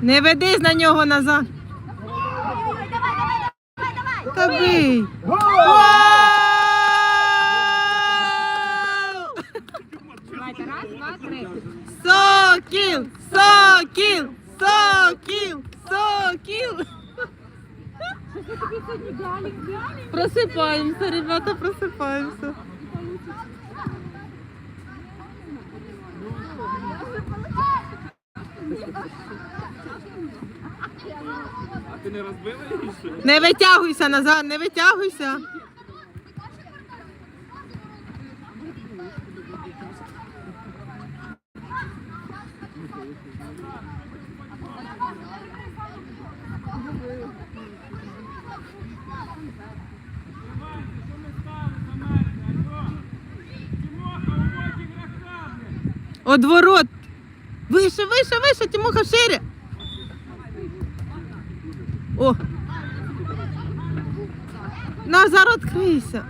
Не ведись на нього назад. Давайте, раз, два, три. Сокіл! Сокіл! Сокіл! Сокіл! Просипаємося, ребята, просипаємося. А ти не розбила її ще? Не витягуйся назад, не витягуйся. От ворот. Вище, вище, вище, Тимоха, шире. О. Назар, відкрийся.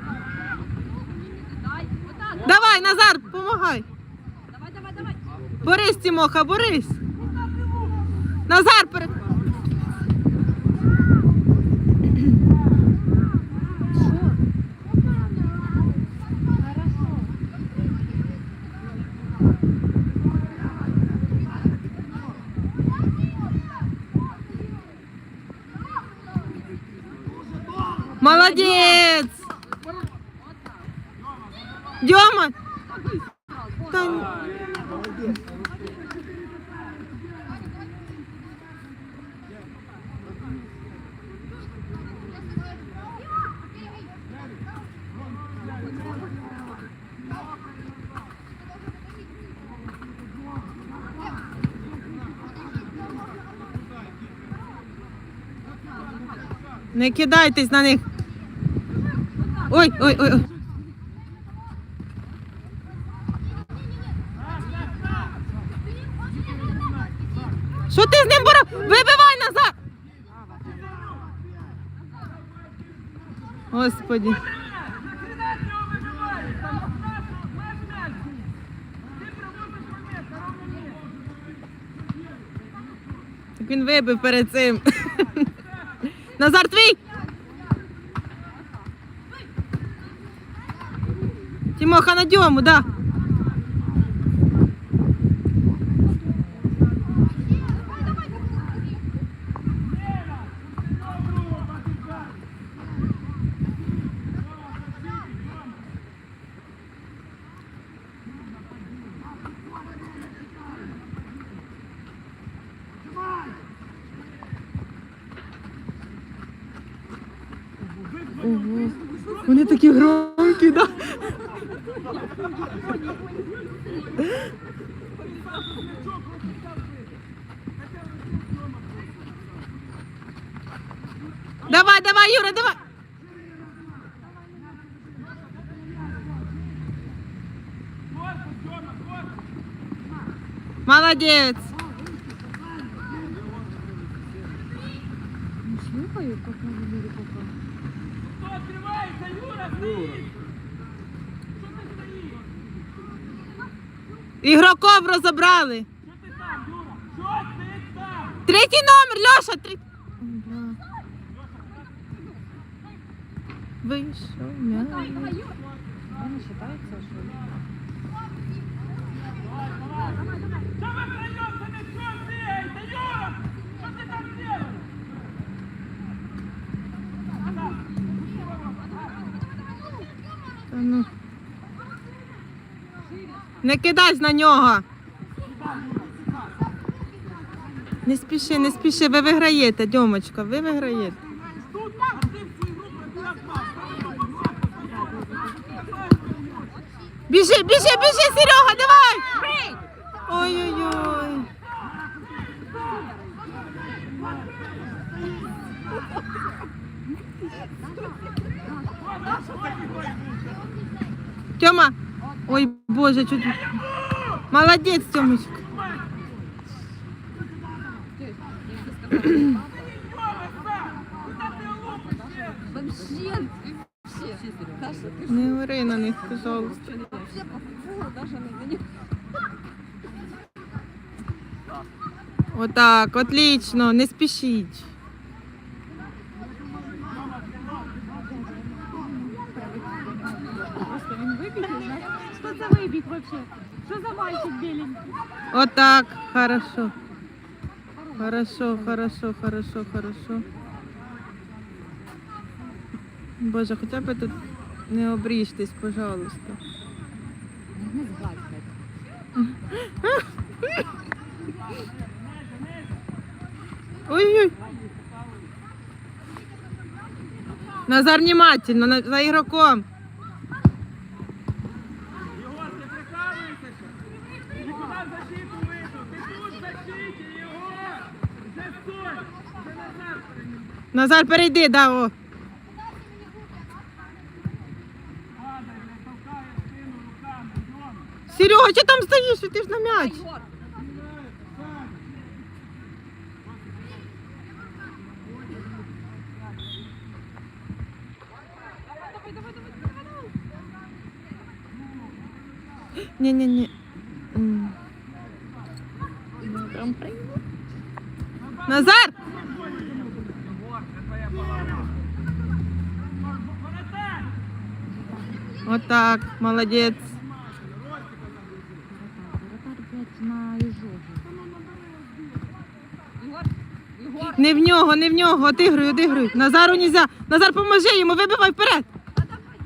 Давай, Назар, помагай. Борись, Тимоха, борись. Назар, пере... Молодец! Дема! Не кидайтесь на них. Ой, ой, ой. Що ти з ним боров? Вибивай назад! Господи. Так він вибив перед цим. Назар твій! Тимоха на да. Давай, давай, Юра, давай. Молодец. Слухаю, як на виборі пока. Хто відкривається? Юра, стоїть! Що ти стоїш? Ігроков розібрали. Третій номер, Льоша, три... Вийшов м'яч. Вони вважаються, що... Що ви втроєм за м'ячом бігаєте, Юра? Що ти там робиш? Та ну. Не кидайся на нього. Не спіши, не спіши, ви виграєте, Дьомочка, ви виграєте. Біжи, біжи, біжи, Серега, давай! Ой-ой-ой. Тьома! Ой, Боже, чуть... Молодець, Тьомочка. Вообще, вообще. Серега. Не говори на них, пожалуйста. Вообще по футболу даже не за них. Отак, отлично, не спішіть. що це вибіг вообще? Що за мальчик біленький? Отак, хорошо. Хорошо, хорошо, хорошо, хорошо. Боже, хоча б тут не обріжтесь, пожалуйста. Не згадьте. Ой-ой. Назар, внимательно, на- за игроком. Назар, перейди, да, о. Падай, не толкає спину руками, Йон. Серега, що там стоїш? Ти ж на м'яч. Ні-ні-ні. М. Назар! Єгор, це твоя половина. Воротар! Отак, молодець. Не в нього, не в нього. Отигруй, отигруй. Назару нельзя. Назар, поможи йому, вибивай вперед.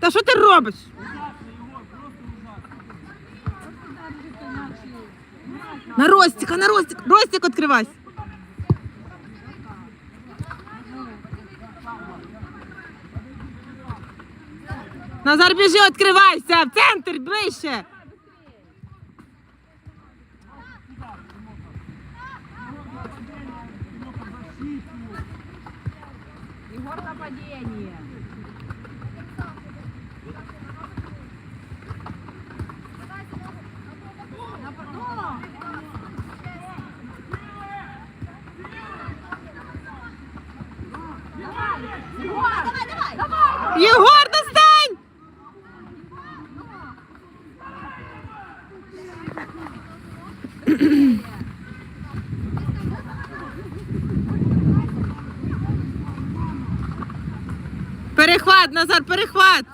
Та що ти робиш? На Ростика, на Ростик. Ростик відкривайся. Назар, біжи, відкривайся. В центр, ближче. Ігор нападіння. Єгор, Перехват, Назар, перехват.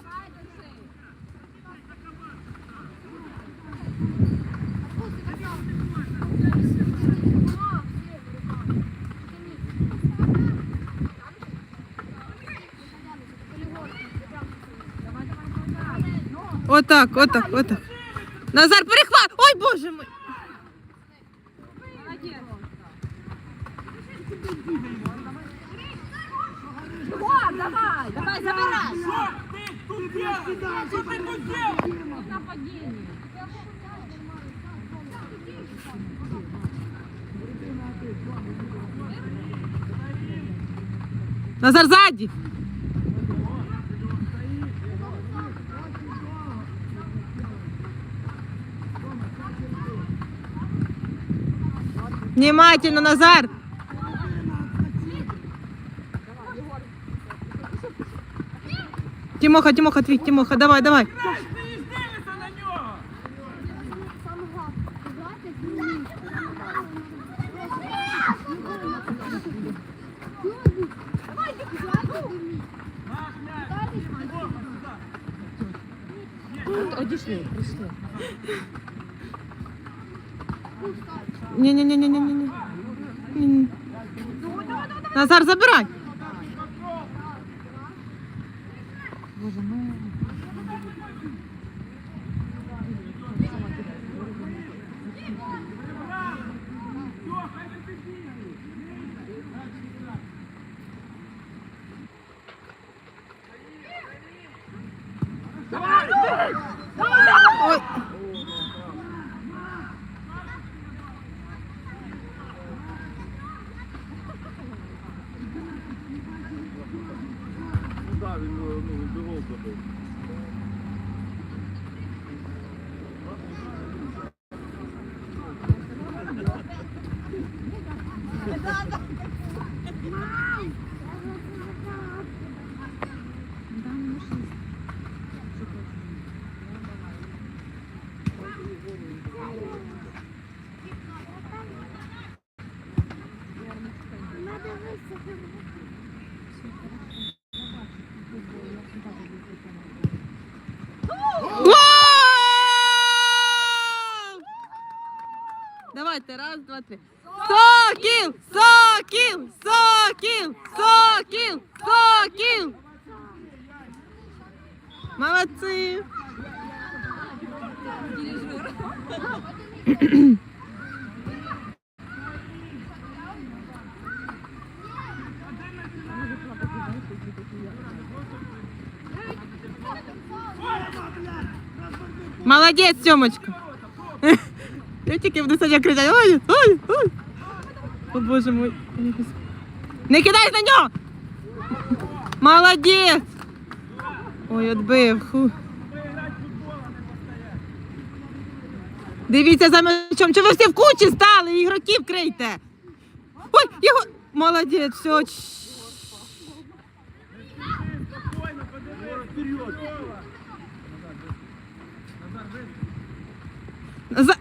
Отак, отак, отак. Назар, перехват! Ой, боже мой! Давай, давай, забирай. Що ти тут делаєш? Що ти тут делаєш? Нападіння. Назар сзади. Внимательно, Назар. Тимоха, Тимоха, твій, Тимоха, давай, давай. Грай, ти ж дивишся на нього! Наш м'яч! Єгор, сюди! Одійшли, прийшли. Не-не-не-не-не-не. Ні. Назар, забирай. Давайте, раз, два, три. Сокіл! Сокіл! Сокіл! Сокіл! Сокіл! Молодці! Молодець, Сьомочка. Я тільки буду сьогодні кричати. Ой, ой, ой. О, боже мой. Не кидай на нього! Молодець! Ой, отбив. Фу. Дивіться за мечом. Чи ви всі в кучі стали? Ігроків крийте. Ой, його. Молодець, все. Чш. За...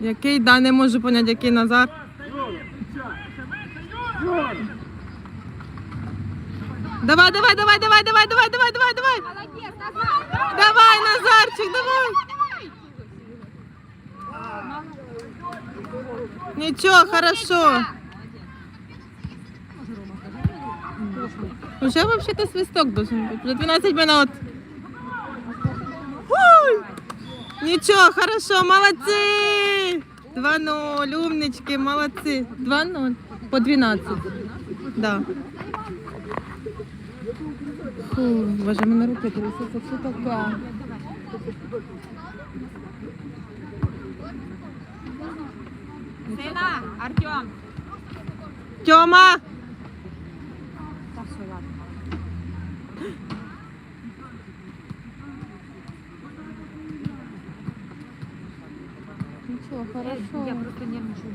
Який, да, не можу поняти, який Назар. Давай, давай, давай, давай, давай, давай, давай, давай, давай. Молодец, Назар! Давай, Назарчик, давай. Нічого, хорошо. Уже вообще-то свисток должен быть. Уже 12 минут. Ой! Нічого, хорошо, молодці! 2-0, умнички, молодці. 2-0. По 12. Да. Фу, боже, мене руки трясуться, що таке? Сына, Артем! Тьома! Нічого, хорошо. Я просто нервничаю.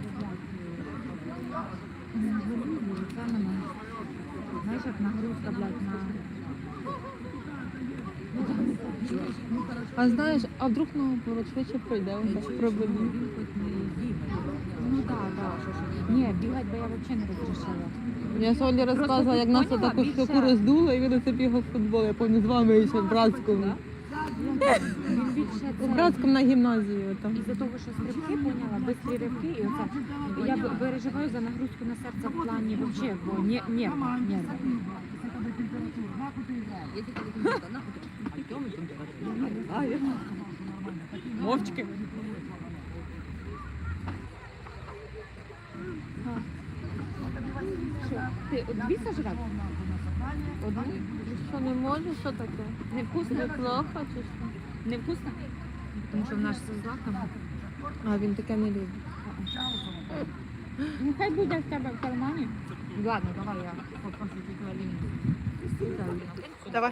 Це мене. Знаєш, як нагрузка, блядь, на... А знаєш, а вдруг наоборот швидше пройде, він так пробує. Ну так, так. Ні, бігати би я взагалі не розрішила. Я Солі розказувала, як нас таку штуку роздуло, і він оце бігав в футбол. Я пам'ятаю, з вами ще в Братському. В це... На гімназії там. Із-за того, що стрибки поняла, бистрі ривки, і оце я переживаю за нагрузку на серце в плані вообще, бо не, нерви, нерви. Мовчки. Що, ти дві сожрав? Одну? Що не можу, що таке? Невкусно? Плохо чи що? Невкусно? Тому що в нас з злаком. А, він таке не любить. Ну хай буде в тебе в кармані. Ладно, давай я попрошу тільки Аліну. Давай.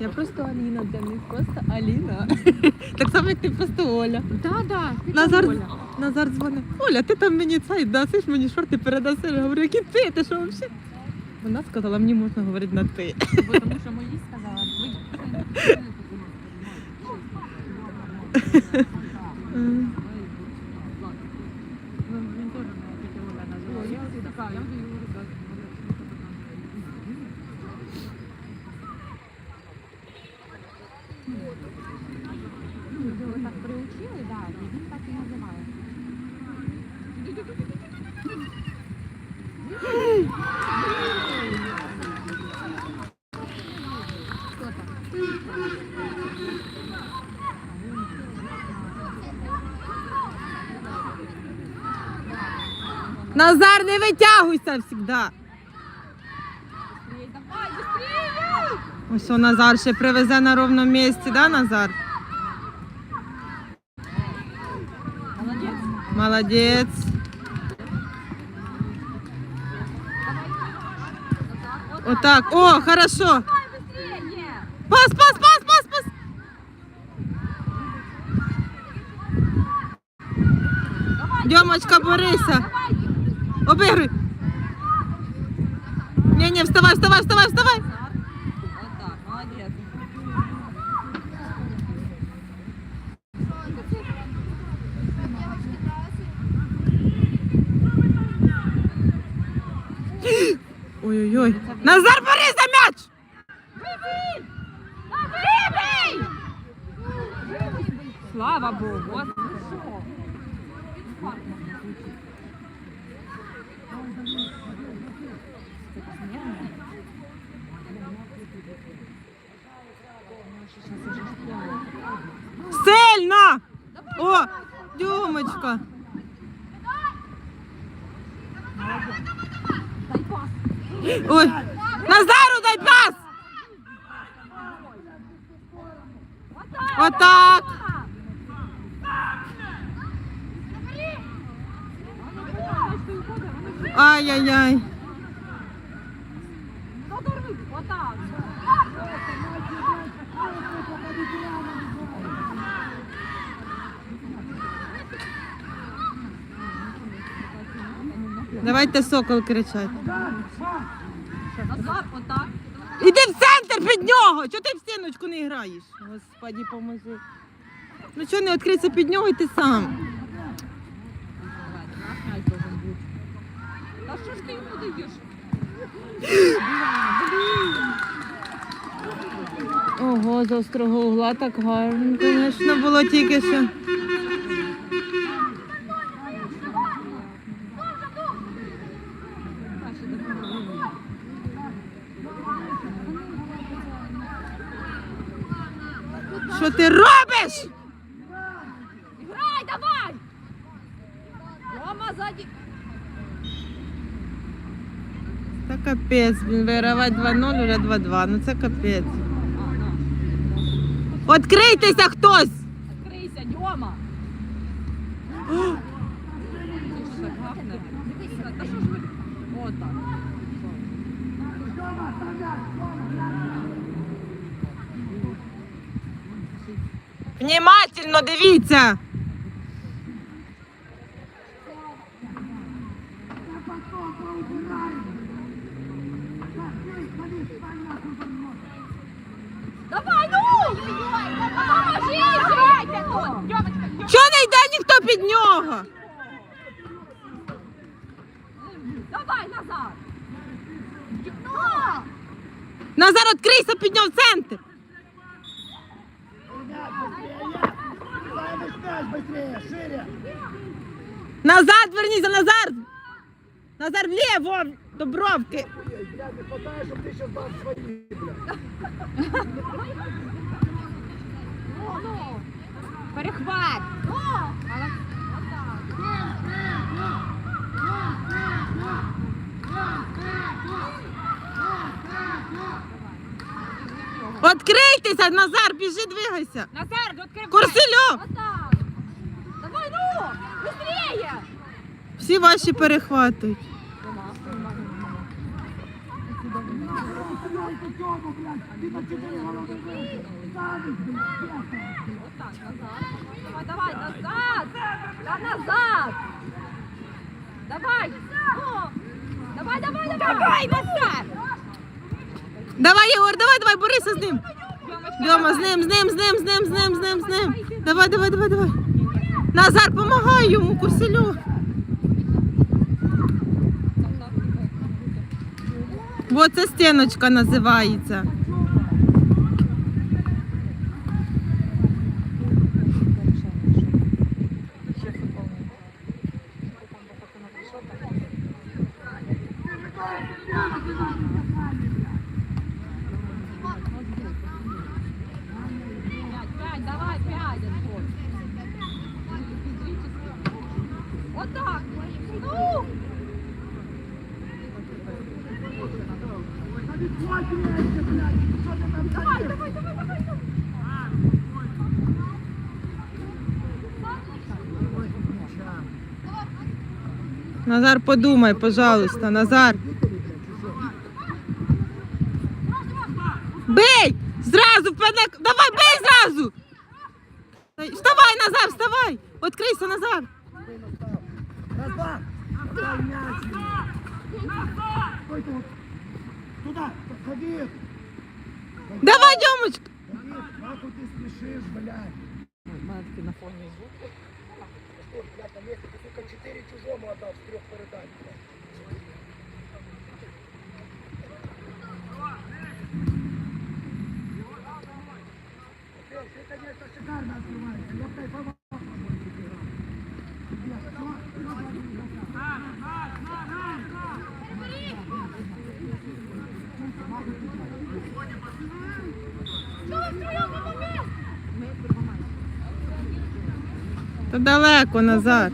Я просто Аліна для них, просто Аліна. Так само, як ти просто Оля. Да, да. ти Назар, там, Оля. Назар дзвонить. Оля, ти там мені цей дасиш мені шорти передаси. Я говорю, які ти? Ти що взагалі? Вона сказала, мені можна говорити на ти. Бо тому що мої він теж мене тільки Оля називає. Я така, я вже його розказую. Його так приучили, да, і він так і називає. Хто там? Назар, не витягуйся завжди. Ось Назар ще привезе на ровному місці, да, Назар? Молодець. Молодець. Отак. О, хорошо. Пас, пас, пас, пас, пас. Дьомочка, борися. Обігруй. Ні, ні, вставай, вставай, вставай, вставай. Ой-ой-ой. Назар, бери за м'яч! Вибий! слава Богу. Сильно! О, Дюмочка. Ой, Назару дай пас! Отак. Ай-яй-яй. Отак. Давайте сокол кричать. Назад, отак. Іди в центр під нього! Чого ти в стіночку не граєш? Господі, поможи. Ну чого не відкриться під нього і ти сам? Та що ж ти йому даєш? Ого, з острого угла так гарно, звісно, було тільки що. ти робиш? Грай, давай! Рома ззаді. Та капець, блін, вигравати 2-0, вже 2-2. Ну це капець. А, на. Відкрийтеся хтось! Відкрийся, Дьома. Ти що так гахне? Дивися, та що ж ви? Отак. Внімательно дивіться! Давай, ну! Поможіть! Грайте тут! Дьомочка, Чого не йде ніхто під нього? Давай назад! Назар, відкрийся під нього в центр! Займись мяч быстрее, шире. Назад верніться, Назар! Назар вліво, до бровки. Я не хватає, щоб ти ще дав свої, блядь. Перехват! Але... Назар, біжи, двигайся. Назар, відкривай! Отак! Давай, ну! Быстрее! Всі ваші перехватують. Отак, назад. Давай, давай, назад! Да назад! Давай! Ну! Давай, давай, давай! Давай, назад! Давай, Єгор, давай, давай, борися з ним. Дьома, з ним, з ним, з ним, з ним, з ним, з ним, з ним. Давай, давай, давай, давай. Назар, помагай йому, Курсельов. Бо це стіночка називається. Назар, подумай, пожалуйста, Назар. Бей! Зразу. Давай, бей зразу! Вставай, Назар, вставай! Открийся, Назар! Туда, ходи. Давай, нахуй ты спешишь, блядь. на фоне звук. Что, блядь, на месте, ты, сука, четыре чужому отдал с трех передач, блядь. Опять, Та далеко, Назар.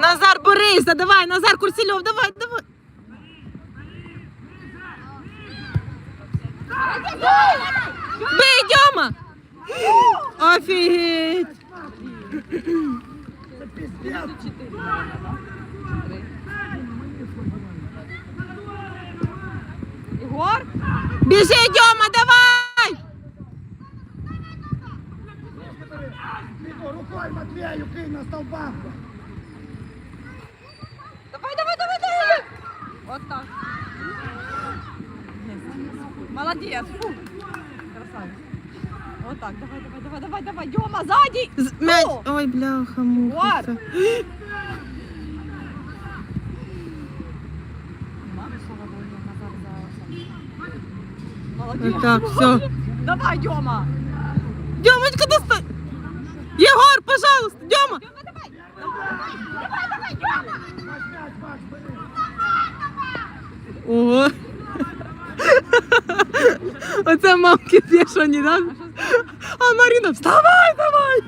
Назар, борися, давай, Назар Курсільов, давай, давай. Біжи, Дьома, давай! Рукой Матвею кинь на столбах. Давай, давай, давай, давай! Вот так. Молодец. Фу. Красавец. Вот так, давай, давай, давай, давай, давай, Дема, сзади! З- М'яч. Ой, бляха, муха. Гор! це. Молодец. Так, все. Давай, Дема! Дьомочка, достань! Єгор, пожалуйста, Дьома! Ого. Оце мамки бешені, да? А Маріна, вставай, давай!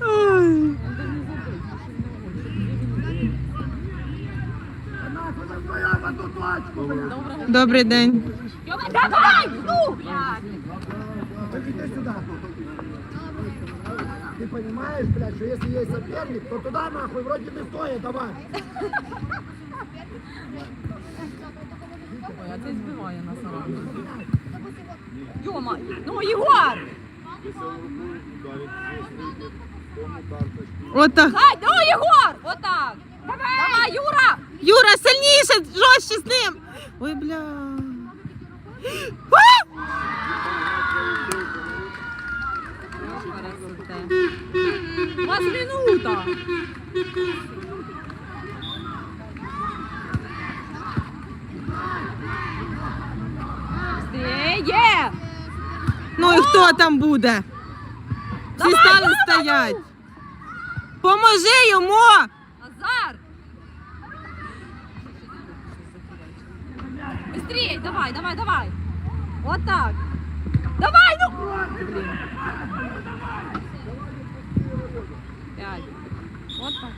Ой. Добрий день. Давай! Ну! Так. Ты понимаешь, блядь, что если есть соперник, то туда нахуй вроде не стоит, давай. Ой, а це збиває нас Дема, ну, Єгор! Отак. Ай, ну, Єгор! Вот так! Давай, Юра! Юра, сильніше, жорстче з ним. Ой, бля. У вас минута. Быстрее! Ну і хто там буде? Всі Давай, стали стоять. Поможи йому! давай, давай, давай. Вот так. Давай, ну! Блин. Пять. Вот так.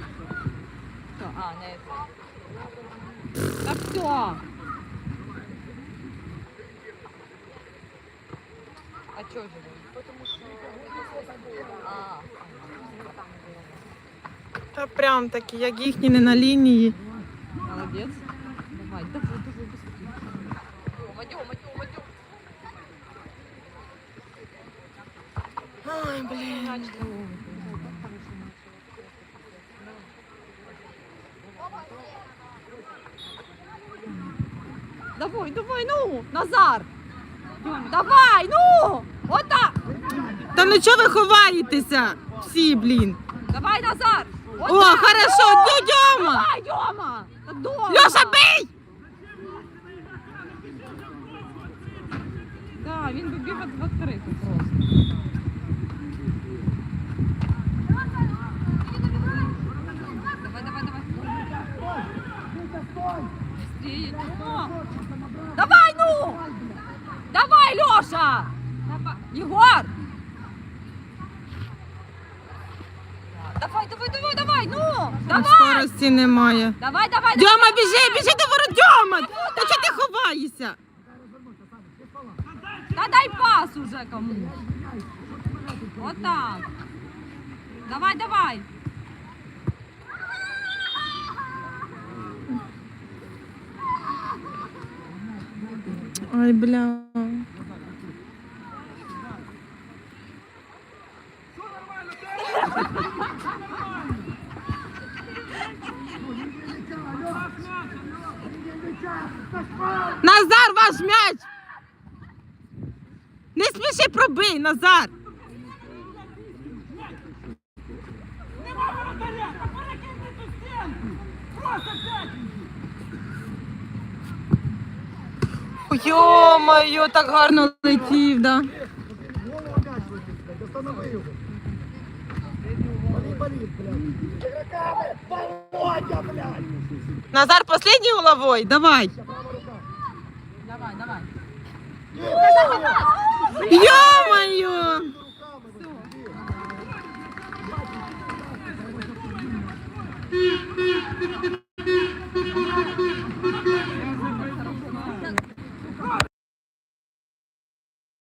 Всё, а, не это. Так все. А чё же вы? Потому что... А, Та прям такі, як їхні не на лінії. молодец. Давай, давай, Ой, блін. Давай, давай, ну, Назар! Давай, ну! Вот так! Та ну чого ви ховаєтеся? Всі, блін. Давай, Назар! О, так! хорошо, дю Дьома! Давай, Дёма! Та дома! Льоша, бий! Да, він би бігав в просто. Давай, давай, давай. Давай, ну! Давай, Леша! Давай. Егор! Давай, давай, давай, давай, ну! Там Давай! скорості немає. Давай, давай, Дьома, біжи, біжи до ворот, Дьома! Та чого ти ховаєшся? Да дай пас уже кому. Вот так. Давай, давай. Ай, бля. Назар, ваш м'яч! Не сміши пробий, Назар! Нема воротаря! Перекиньте ту стінку! Просто п'ять! Йо-моє, так гарно летів, да. Назар последний уловой, давай. Давай, давай. ты, ты, ты,